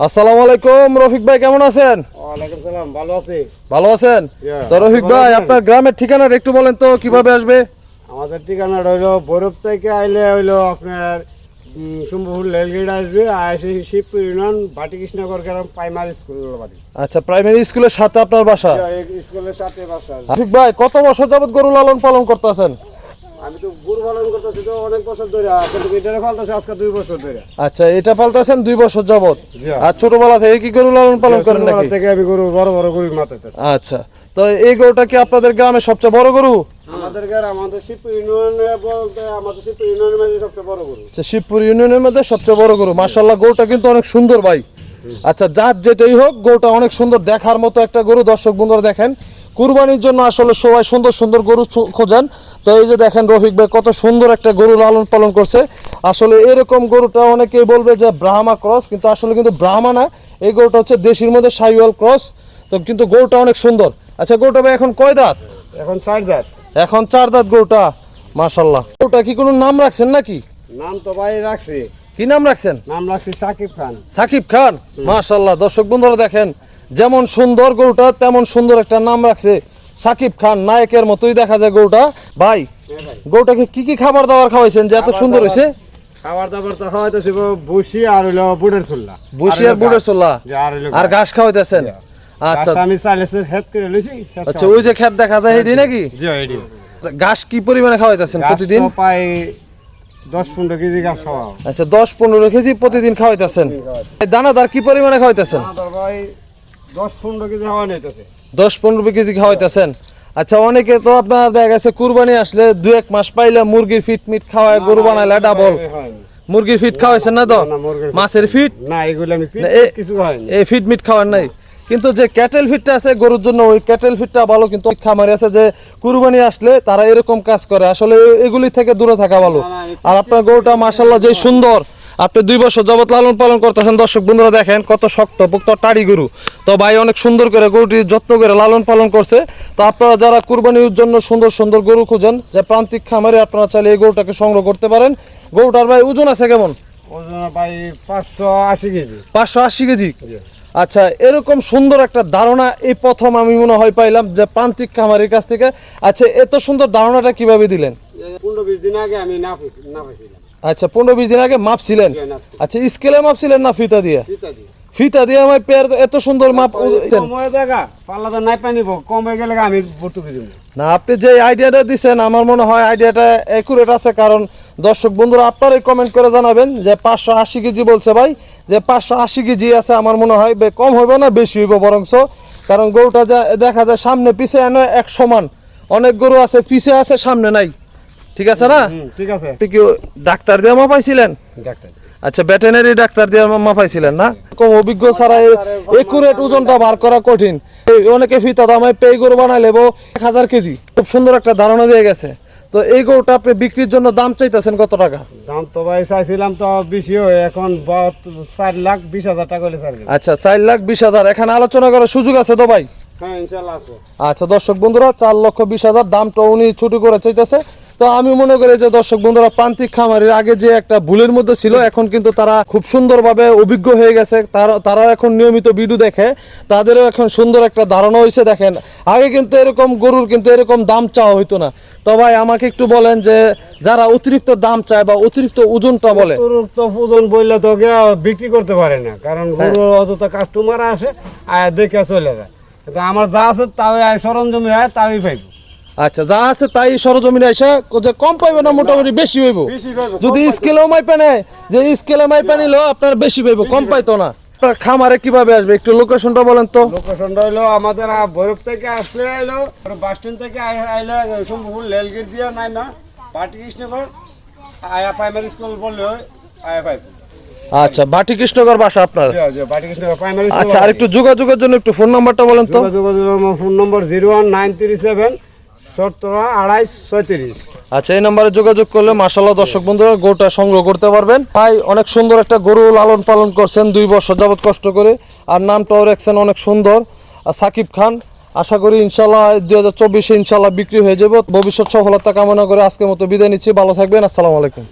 আসসালামু আলাইকুম রফিক ভাই কেমন আছেন? ভালো আছি। ভালো আছেন? তো রফিক ভাই আপনার গ্রামের ঠিকানাটা একটু বলেন তো কীভাবে আসবে? আমাদের ঠিকানাটা হইল বরফ থেকে আইলে হইল আপনার রেলগেট আসবে আসে শিবপুর ইউনিয়ন বাটিকৃষ্ণগর গ্রাম প্রাইমারি স্কুল বাড়ি আচ্ছা প্রাইমারি স্কুলের সাথে আপনার বাসা? স্কুলের সাথে বাসা। রফিক ভাই কত বছর যাবত গরু লালন পালন করতেছেন আমি তো গরু পালন করতেছি তো অনেক বছর ধরে কিন্তু এটারে ফালতেছি আজকে দুই বছর ধরে। আচ্ছা এটা পালতেছেন দুই বছর যাবত আর ছোটবেলা থেকে কি গরু লালন পালন করেন নাকি? থেকে আমি গরু বড় বড় গরু মাথাইতেছি আচ্ছা তো এই গরুটা কি আপনাদের গ্রামের সবচেয়ে বড় গরু? আমাদের গ্রাম আমাদের শিবপুর ইউনিয়নে বলতে আমাদের শিবপুর ইউনিয়নের মধ্যে সবচেয়ে বড় গরু। আচ্ছা শিবপুর ইউনিয়নের মধ্যে সবচেয়ে বড় গরু। মার্শাল্লাহ গরুটা কিন্তু অনেক সুন্দর ভাই। আচ্ছা জাত যেটাই হোক গরুটা অনেক সুন্দর দেখার মতো একটা গরু। দর্শক বন্ধুরা দেখেন কুরবানির জন্য আসলে সবাই সুন্দর সুন্দর গরু খোঁজেন। তো এই যে দেখেন রফিক ভাই কত সুন্দর একটা গরু লালন পালন করছে। আসলে এরকম গরুটা অনেকেই বলবে যে ব্রাহ্মা ক্রস কিন্তু আসলে কিন্তু ব্রাহ্মা না। এই গরুটা হচ্ছে দেশির মধ্যে সাইওয়াল ক্রস তো কিন্তু গরুটা অনেক সুন্দর। আচ্ছা গরুটা ভাই এখন কয় দাঁত? এখন চার জাত এখন চার দাঁত গরুটা মাশাল্লাহ গরুটা কি কোনো নাম রাখছেন নাকি? নাম তো ভাই রাখছি। কি নাম রাখছেন? নাম রাখছি সাকিব খান। সাকিব খান মাশাল্লাহ দর্শক বন্ধুরা দেখেন যেমন সুন্দর গরুটা তেমন সুন্দর একটা নাম রাখছে। সাকিব খান নায়কের মতোই দেখা যায় গরুটা। ভাই গরুটাকে কি কি খাবার দাবার খাওয়াইছেন যে এত সুন্দর হয়েছে? খাবার দাবার তো খাওয়াইতেছি বসি আর হইল বুটের চুল্লা। বসি আর বুড়ে চোল্লা? আর ঘাস খাওয়াইতেছেন? আচ্ছা। আচ্ছা আমি চাইলেছে হেড করে লইছি আচ্ছা ওই যে খেত দেখা যায় এটি নাকি? জি ঘাস কি পরিমাণে খাওয়াইতেছেন প্রতিদিন? 10 15 কেজি গাছ খাওয়া আচ্ছা দশ পনেরো কেজি প্রতিদিন খাওয়াইতেছেন। দানাদার কি পরিমাণে খাওয়াইতেছেন? ভাই 10 15 কেজি খাওয়া নিতেছে। দশ পনেরো কেজি খাওয়াইতেছেন? আচ্ছা অনেকে তো আপনার দেখা গেছে কুরবানি আসলে দু এক মাস পাইলে মুরগির ফিট মিট খাওয়ায় গরু বানাইলে ডাবল মুরগির ফিট খাওয়াইছেন না তো? মাছের ফিট? না এগুলো আমি কিছু এই ফিট মিট খাওয়ার নাই। কিন্তু যে ক্যাটেল ফিটটা আছে গরুর জন্য ওই ক্যাটেল ফিটটা ভালো কিন্তু খামারে আছে যে কুরবানি আসলে তারা এরকম কাজ করে। আসলে এগুলি থেকে দূরে থাকা ভালো। আর আপনার গরুটা মাসাল্লাহ যে সুন্দর। আপনি দুই বছর যাবত লালন পালন করতেছেন। দর্শক বন্ধুরা দেখেন কত শক্ত পুক্ত টাড়ি গরু। তো ভাই অনেক সুন্দর করে গরুটি যত্ন করে লালন পালন করছে। তো আপনারা যারা কুরবানির জন্য সুন্দর সুন্দর গরু খুঁজেন যে প্রান্তিক খামারে আপনারা চাইলে এই গরুটাকে সংগ্রহ করতে পারেন। গরুটার ভাই ওজন আছে কেমন? ওজন ভাই 580 কেজি। পাঁচশো আশি কেজি? আচ্ছা এরকম সুন্দর একটা ধারণা এই প্রথম আমি মনে হয় পাইলাম যে প্রান্তিক খামারের কাছ থেকে। আচ্ছা এত সুন্দর ধারণাটা কীভাবে দিলেন? 15 20 দিন আগে আমি না না পাইছিলাম আচ্ছা পনেরো বিশ দিন আগে মাপছিলেন। আচ্ছা স্কেলে মাপছিলেন না ফিতা দিয়ে? ফিতা দিয়ে। আমার পেয়ার এত সুন্দর মাপ নাই পানিব কম গেলে আমি না আপনি যে আইডিয়াটা দিচ্ছেন আমার মনে হয় আইডিয়াটা অ্যাকুরেট আছে কারণ দর্শক বন্ধুরা আপনারাই কমেন্ট করে জানাবেন যে পাঁচশো আশি কেজি বলছে ভাই। যে পাঁচশো আশি কেজি আছে আমার মনে হয় কম হইব না বেশি হইব বরংস কারণ গরুটা যা দেখা যায় সামনে পিছে এনে এক সমান। অনেক গরু আছে পিছে আছে সামনে নাই। ঠিক আছে না? ঠিক আছে। আপনি কি ডাক্তার দিয়ে মাপাইছিলেন ডাক্তার আচ্ছা ভেটেনারি ডাক্তার দিয়ে মাপাইছিলেন না? কম অভিজ্ঞ ছাড়া একুরেট ওজনটা বার করা কঠিন। অনেকে ফিতা দামে পেই গরু বানাই লেবো এক হাজার কেজি। খুব সুন্দর একটা ধারণা দিয়ে গেছে। তো এই গরুটা আপনি বিক্রির জন্য দাম চাইতেছেন কত টাকা? দাম তো ভাই চাইছিলাম তো বেশি হয় এখন চার লাখ বিশ হাজার টাকা হলে ছাড়বে আচ্ছা চার লাখ বিশ হাজার। এখানে আলোচনা করার সুযোগ আছে তো ভাই? হ্যাঁ ইনশাল্লাহ আছে। আচ্ছা দর্শক বন্ধুরা চার লক্ষ বিশ হাজার দামটা উনি ছুটি করে চাইতেছে। তো আমি মনে করি যে দর্শক বন্ধুরা প্রান্তিক খামারের আগে যে একটা ভুলের মধ্যে ছিল এখন কিন্তু তারা খুব সুন্দরভাবে অভিজ্ঞ হয়ে গেছে। তারা তারাও এখন নিয়মিত ভিডিও দেখে তাদেরও এখন সুন্দর একটা ধারণা হয়েছে দেখেন। আগে কিন্তু এরকম গরুর কিন্তু এরকম দাম চাওয়া হইতো না। তো ভাই আমাকে একটু বলেন যে যারা অতিরিক্ত দাম চায় বা অতিরিক্ত ওজনটা বলে। অতিরিক্ত ওজন বললে তো বিক্রি করতে পারে না কারণ গরু অযথা কাস্টমার আসে আর দেখে চলে যায়। কিন্তু আমার যা আছে তাও সরঞ্জমি হয় তাই পাইব। আচ্ছা যা আছে তাই সরজমিনে এসে যে কম পাইবে না মোটামুটি বেশি হইব। যদি স্কেলেও মাইপে নেয় যে স্কেলে মাইপে নিলেও আপনার বেশি পাইব কম পাইতো না। আপনার খামারে কীভাবে আসবে একটু লোকেশনটা বলেন তো। লোকেশনটা হলো আমাদের ভৈরব থেকে আসলে হলো বাস স্ট্যান্ড থেকে আই- আইলে সম্ভবপুর রেলগেট দিয়ে নাই না পার্টি কৃষ্ণগর আয়া প্রাইমারি স্কুল বললে আয়া পাইব। আচ্ছা বাটি কৃষ্ণগর বাসা আপনার? আচ্ছা আর একটু যোগাযোগের জন্য একটু ফোন নাম্বারটা বলেন তো। যোগাযোগ phone number zero one nine three seven সতেরো আড়াইশ ছয়ত্রিশ। আচ্ছা এই নাম্বারে যোগাযোগ করলে মাসাল্লাহ দর্শক বন্ধুরা গরুটা সংগ্রহ করতে পারবেন। ভাই, অনেক সুন্দর একটা গরু লালন পালন করছেন, দুই বছর যাবত কষ্ট করে। আর নামটাও রাখছেন অনেক সুন্দর। আর সাকিব খান, আশা করি ইনশাল্লাহ দুই হাজার চব্বিশে ইনশাল্লাহ বিক্রি হয়ে যাবে। ভবিষ্যৎ সফলতা কামনা করে আজকের মতো বিদায় নিচ্ছি। ভালো থাকবেন, আসসালামু আলাইকুম।